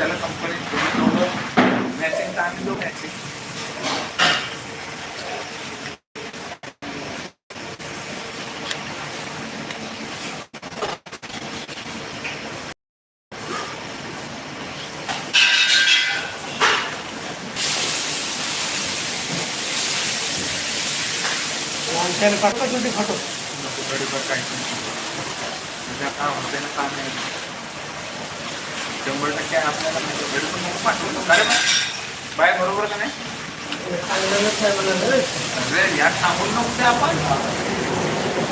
त्याला कंपनीत दोघं मॅचिंग तर आम्ही दोघं मॅचिंग त्याला पाठवा छोटे फोटो. उद्या काय होते ना काम नाही. शंभर टक्के आपल्याला म्हणजे घडी पण नको पाठवू काय बाय बाय बरोबर का नाही. अरे यात सांगून नको ते आपण.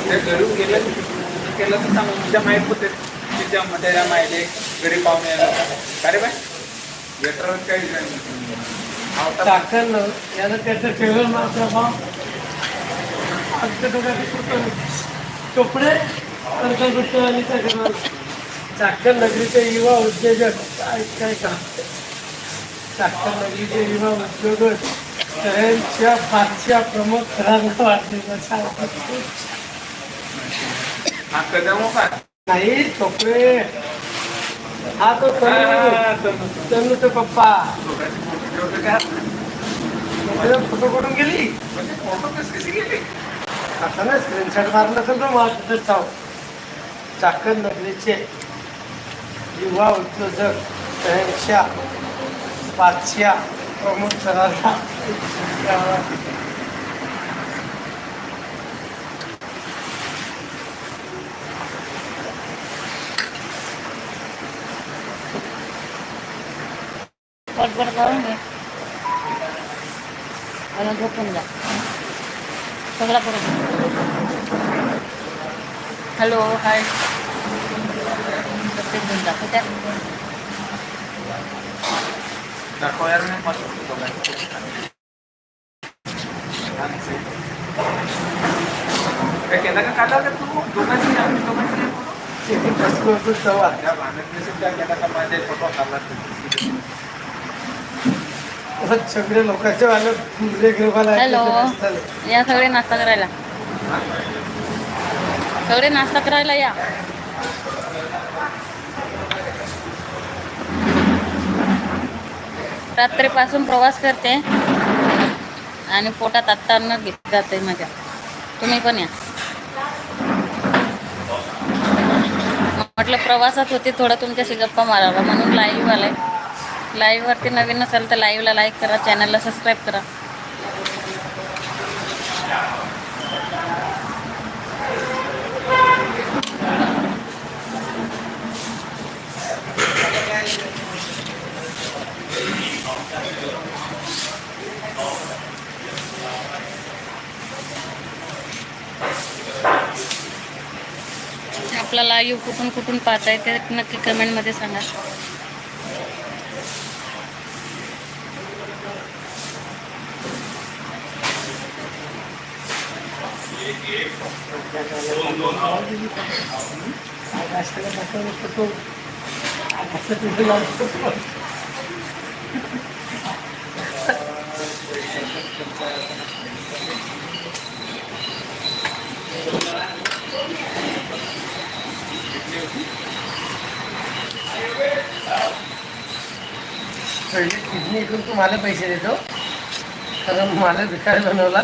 ते घरून गेलं केलं तर सांगून तुझ्या माहीत होते. तिच्या त्याच्या माहिले घरी पाहुणे यायला का बाय? लेटर काही टाकलं यानं त्याचं टेबल मारचा भाव. आजच्या डोक्यात कपडे आणि चाकण नगरीचे युवा उद्योजक काय काय काम? चाकण नगरीचे युवा उद्योजक शहरांच्या पाचच्या प्रमुख घरांना वाढलेला का नाही कपडे हा तो तनु तनु, तनु. तनुचा पप्पा. फोटो का? कुठून गेली? आता ना स्क्रीनशॉट मारला असेल तर चाव चाकण नगरीचे युवा उद्योजक शहरच्या पाचशा प्रमुख सरांना पटपट करून घे. आणि झोपून जा. सगळा हॅलो हाय. प्रत्येक जण दाखव त्या दाखव यार मी मस्त दोघांची photo काढले. छान आहे. काय केला का काढला का तू दोघांची आम्ही दोघांची photo? बसलो होतो तेव्हा त्या भांडत नसेल त्या केला का माझे फोटो काढला तू? सगळे लोकांचे वाले वेगवेगळ्या हॅलो या सगळे नाश्ता करायला सगळे नाश्ता करायला या रात्रीपासून प्रवास करते. आणि पोटात आत्ता अन्न घेत जाते माझ्या. तुम्ही पण या. म्हटलं प्रवासात होती थोडं तुमच्याशी गप्पा मारावा. म्हणून लाईव्ह आलाय. लाईव्हवरती नवीन असेल तर लाईव्हला लाईक करा चॅनलला सबस्क्राईब करा. आपला लाईव्ह कुठून कुठून पाहताय ते नक्की कमेंटमध्ये सांगा. पहिले किडनी इकडून तुम्हाला पैसे देतो. कारण मला भिकारी बनवला.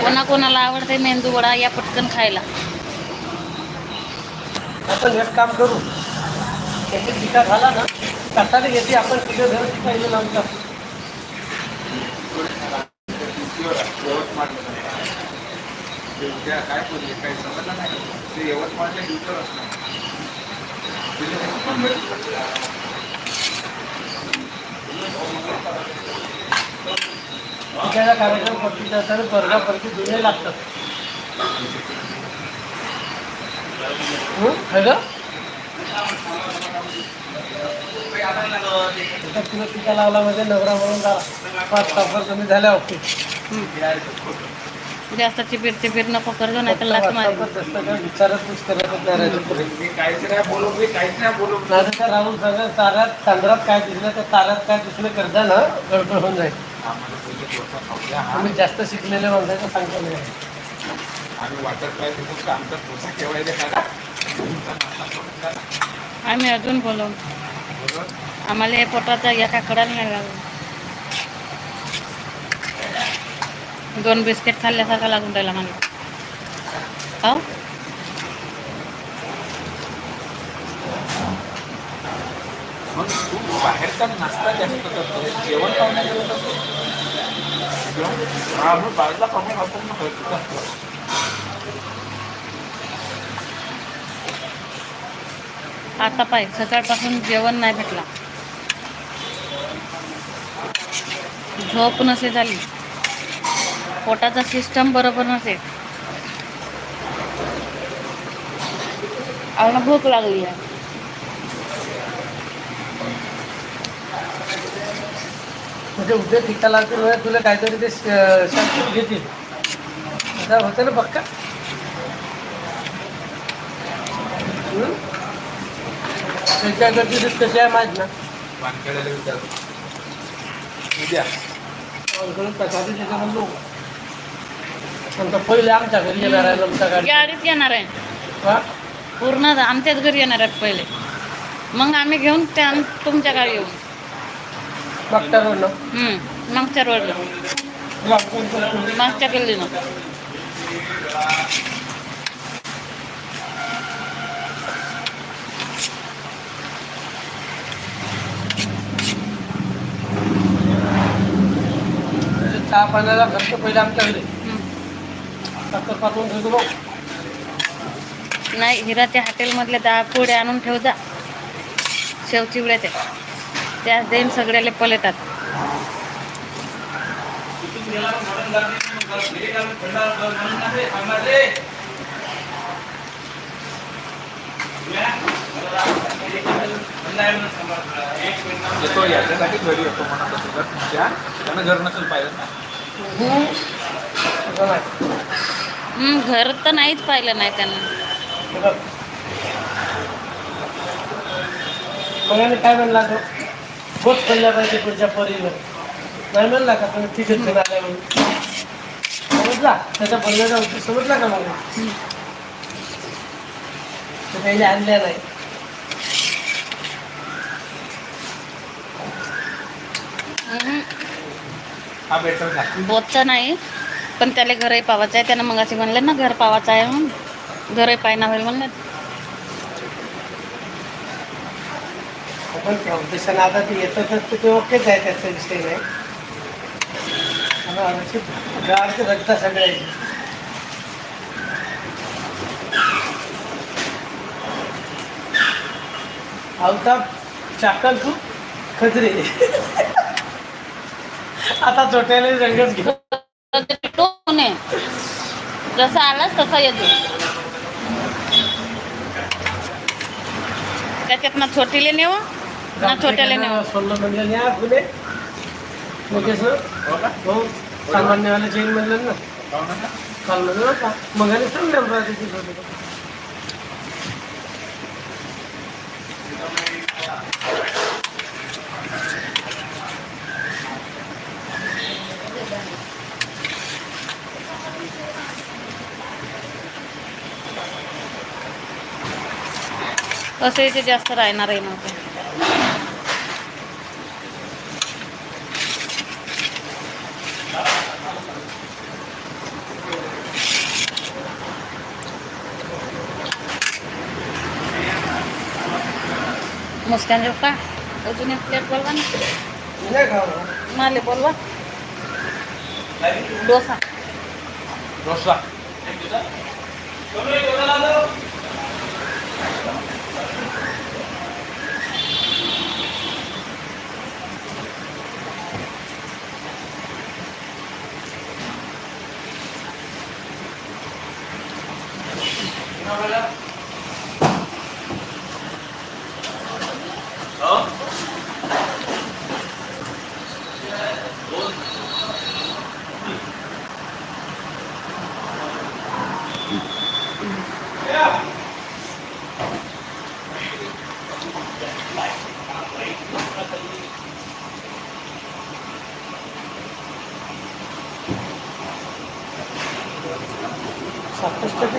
कोणाकोणाला आवडते मेंदू वडा या पटकन खायला. आपण एक काम करू. त्याची टीका झाला ना. कटाने घेते आपण तिथे घर शिकायला लावून उद्या काय बोलले काही समजलं नाही ते यवतमाळच्या असणार कार्यक्रम पत्रिका असताना वर्गा परती जुने लागतात. हं? तुला टीका लावला म्हणजे नवरा म्हणून पाच साफर कमी झाल्या ओके जास्त चिपीर चिपीर नको करतो नाही तर लाच मारेल विचारतच करतच नाही राहायचं पुढे. मी काहीच नाही बोलू मी काहीच नाही बोलू माझं काय राहुल सांगा तारात तांदळात काय दिसलं तर तारात काय दिसलं करता ना गडबड होऊन जाईल. हा. आम्ही जास्त शिकलेले माणसाचं सांगतो नाही आम्ही वाटत नाही तुमचं आमचा डोसा ठेवायला का आम्ही अजून बोलव आम्हाला पोटाचा एका कडाला नाही लागला दोन बिस्किट खाल्ल्यासारखा लागून राहिला मला हो? मग तू बाहेरचा नाश्ता जास्त करतो जेवण खाऊन गेलं तर जेवण हा, आम्ही बाहेरला कमी खातो आता पाय सकाळपासून जेवण नाही भेटला. झोप नसे झाली. पोटाचा सिस्टम बरोबर नसे. आम्हाला भूक लागली आहे. म्हणजे उद्या टिका लागतील तुला काहीतरी ते शॅम्पू घेतील आता होतं ना पक्का? हं? त्याच्याकडची ते कशी आहे माहीत ना? वानखेड्याला विचारतो उद्या. पहिले आमच्या घरी येणार आहे आमच्या गाडी गाडीत येणार आहे. हा? पूर्ण आमच्याच घरी येणार आहेत पहिले. मग आम्ही घेऊन त्या तुमच्या गाडी येऊ. मागच्या हम्म, मागच्या रोडला मागच्या गल्लीनं. चहा पाण्याला खर्च पहिले आमच्या घरी हम्म. साखर पाठवून ठेवतो बघ. नाही हिराच्या हॉटेलमधले दहा पोळे आणून ठेव जा. शेव चिवड्या ते त्या देईन सगळ्याले पलेटात. येतो याच्यासाठी घरी येतो घर तुमच्या त्यानं घर नसेल पाहिलं ना हम्म, घर तर नाहीच पाहिलं नाही त्यांना. मगाने काय म्हणला तो? खोलल्या पाहिजे पुढच्या पोरीनं नाही म्हणला का तुम्ही फिरायला आल्या म्हणून? समजला? त्याचा बोलण्याचा उद्देश समजला का मला? ते काही आणल्या नाही. बोधचं नाही पण त्याला घरही पावायचं आहे. त्यानं मग असे म्हणले ना घर पावायचं आहे म्हणून. घरही पायना होईल म्हणलं. पण उद्देशाने आता ते येतं तर ते ओकेच आहे त्याचा विषय नाही. गाडचे रगता सगळ्याची अवताप चाकल तू? खजरे आता छोट्याने रंगच घेऊ. टोन आहे जसा आलाच तसा येतो. त्याच्यात ना छोटीले नेव ना छोट्याले म्हणलं या फुले कसं हो सामान्यवाला चेन म्हणलं ना. काल म्हणलं मग आणि सांगलं राहते तिथं असं इथे जास्त राहणारही नव्हतं मुस्कान देऊ का अजून एक प्लेट बोलवा ना नाही खावं माले बोलवा डोसा डोसा Gracias.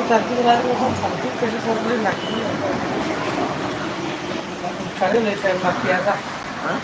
राहिली पण चार्जिंग कशी संपली लागली चालेल बाकी आता हा?